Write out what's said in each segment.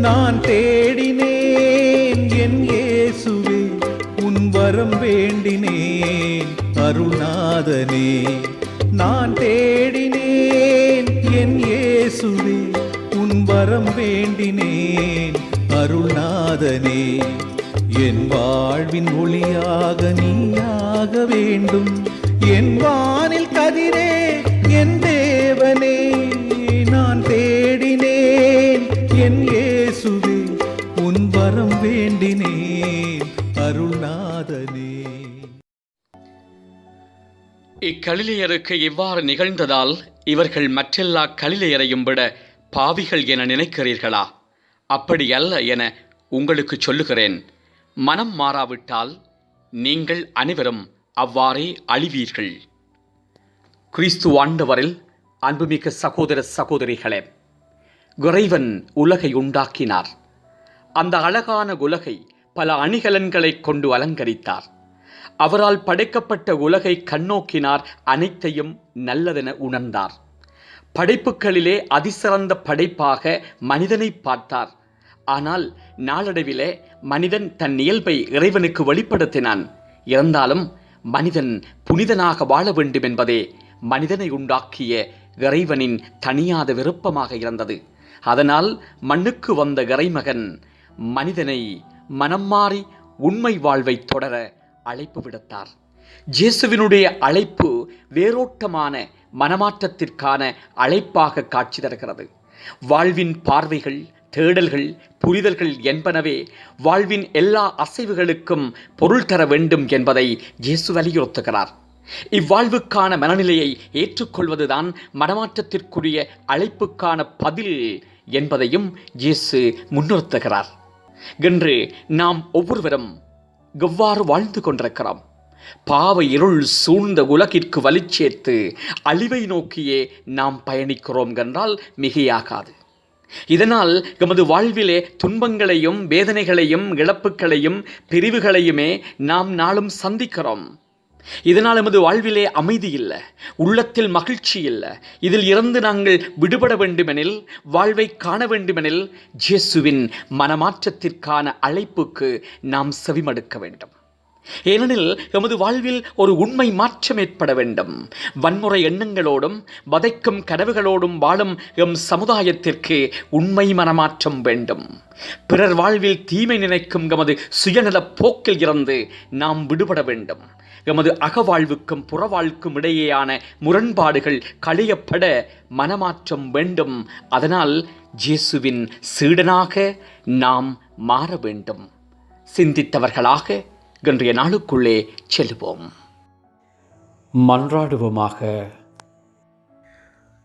நான் தேடினேன் என் இயேசுவே உன் வரம் வேண்டினேன் அருணாதனே நான் தேடினேன் என் இயேசுவே உன் வரம் வேண்டினேன் அருள்நாதனே. என் வாழ்வின் ஒளியாக நீயாக வேண்டும் என் வானில் கதிரே இக்கலிலையருக்கு இவ்வாறு நிகழ்ந்ததால் இவர்கள் மற்றெல்லா கலிலையரையும் விட பாவிகள் என நினைக்கிறீர்களா? அப்படி அல்ல என உங்களுக்கு சொல்லுகிறேன். மனம் மாறாவிட்டால் நீங்கள் அனைவரும் அவ்வாறே அழிவீர்கள். கிறிஸ்து ஆண்டவரில் அன்புமிக்க சகோதர சகோதரிகளே இறைவன் உலகை உண்டாக்கினார். அந்த அழகான உலகை பல அணிகலன்களைக் கொண்டு அலங்கரித்தார். அவரால் படைக்கப்பட்ட உலகை கண்ணோக்கினார் அனைத்தையும் நல்லதென உணர்ந்தார். படைப்புகளிலே அதிசிறந்த படைப்பாக மனிதனை பார்த்தார். ஆனால் நாளடைவிலே மனிதன் தன் இயல்பை இறைவனுக்கு வெளிப்படுத்தினான். இருந்தாலும் மனிதன் புனிதனாக வாழ வேண்டும் என்பதே மனிதனை உண்டாக்கிய இறைவனின் தனியாத விருப்பமாக இருந்தது. அதனால் மண்ணுக்கு வந்த இறைமகன் மனிதனை மனம் மாறி உண்மை வாழ்வை தொடர அழைப்பு விடுத்தார். ஜேசுவினுடைய அழைப்பு வேரோட்டமான மனமாற்றத்திற்கான அழைப்பாக காட்சி தருகிறது. வாழ்வின் பார்வைகள் தேடல்கள் புரிதல்கள் என்பனவே வாழ்வின் எல்லா அசைவுகளுக்கும் பொருள் தர வேண்டும் என்பதை இயேசு வலியுறுத்துகிறார். இவ்வாழ்வுக்கான மனநிலையை ஏற்றுக்கொள்வதுதான் மனமாற்றத்திற்குரிய அழைப்புக்கான பதில் என்பதையும் இயேசு முன்னிறுத்துகிறார். இன்று நாம் ஒவ்வொருவரும் எவ்வாறு வாழ்ந்து கொண்டிருக்கிறோம். பாவ இருள் சூழ்ந்த உலகிற்கு வலிச்சேர்த்து அழிவை நோக்கியே நாம் பயணிக்கிறோம் என்றால் மிகையாகாது. இதனால் எமது வாழ்விலே துன்பங்களையும் வேதனைகளையும் இழப்புகளையும் பிரிவுகளையுமே நாம் நாளும் சந்திக்கிறோம். இதனால் எமது வாழ்விலே அமைதி இல்லை உள்ளத்தில் மகிழ்ச்சி இல்லை. இதில் இருந்து நாங்கள் விடுபட வேண்டுமெனில் வாழ்வை காண வேண்டுமெனில் ஜேசுவின் மனமாற்றத்திற்கான அழைப்புக்கு நாம் செவிமடுக்க வேண்டும். ஏனெனில் எமது வாழ்வில் ஒரு உண்மை மாற்றம் ஏற்பட வேண்டும். வன்முறை எண்ணங்களோடும் வதைக்கும் கனவுகளோடும் வாழும் எம் சமுதாயத்திற்கு உண்மை மனமாற்றம் வேண்டும். பிறர் வாழ்வில் தீமை நினைக்கும் எமது சுயநலப் போக்கில் இருந்து நாம் விடுபட வேண்டும். எமது அகவாழ்வுக்கும் புறவாழ்வுக்கும் இடையேயான முரண்பாடுகள் களையப்பட மனமாற்றம் வேண்டும். அதனால் இயேசுவின் சீடனாக நாம் மாற வேண்டும். சிந்தித்தவர்களாக இன்றைய நாளுக்குள்ளே செல்வோம். மன்றாடுவோமாக.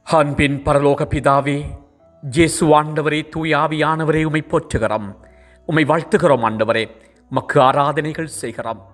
அன்பின் பரலோக பிதாவே ஜேசு ஆண்டவரே தூயாவியானவரே உமை போற்றுகிறோம். உமை வாழ்த்துகிறோம் ஆண்டவரே. மக்கு ஆராதனைகள் செய்கிறோம்.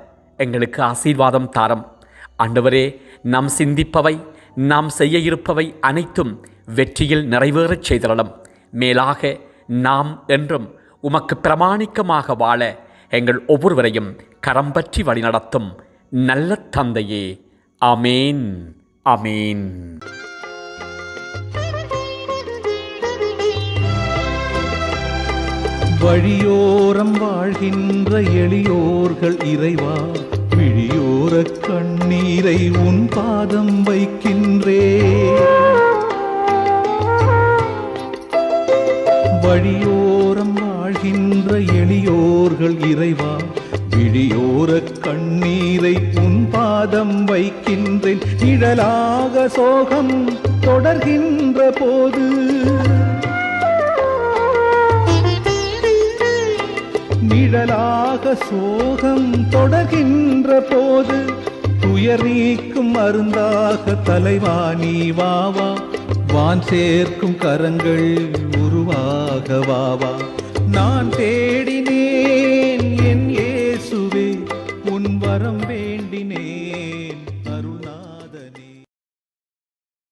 எங்களுக்கு ஆசீர்வாதம் தாரம். ஆண்டவரே நாம் சிந்திப்பவை நாம் செய்ய இருப்பவை அனைத்தும் வெற்றியில் நிறைவேறச் செய்திடலாம் மேலாக நாம் என்றும் உமக்கு பிரமாணிக்கமாக வாழ எங்கள் ஒவ்வொருவரையும் கரம் பற்றி வழிநடத்தும் நல்ல தந்தையே. அமேன் அமேன் வழியோரம் வாழ்கின்ற எளியோர்கள் இறைவா ஓரக் கண்ணீரை உன் பாதம் வைக்கின்றே. வழியோரம் வாழ்கின்ற எளியோர்கள் இறைவா விழியோரக் கண்ணீரை உன் பாதம் வைக்கின்றேன். நிழலாக சோகம் தொடர்கின்ற போது நிழலாக சோகம் தொடர்கின்ற போது துயர் நீக்கும் மருந்தாக தலைவா நீ வாவா வான் சேர்க்கும் கரங்கள் உருவாக வாவா நான் தேடினேன்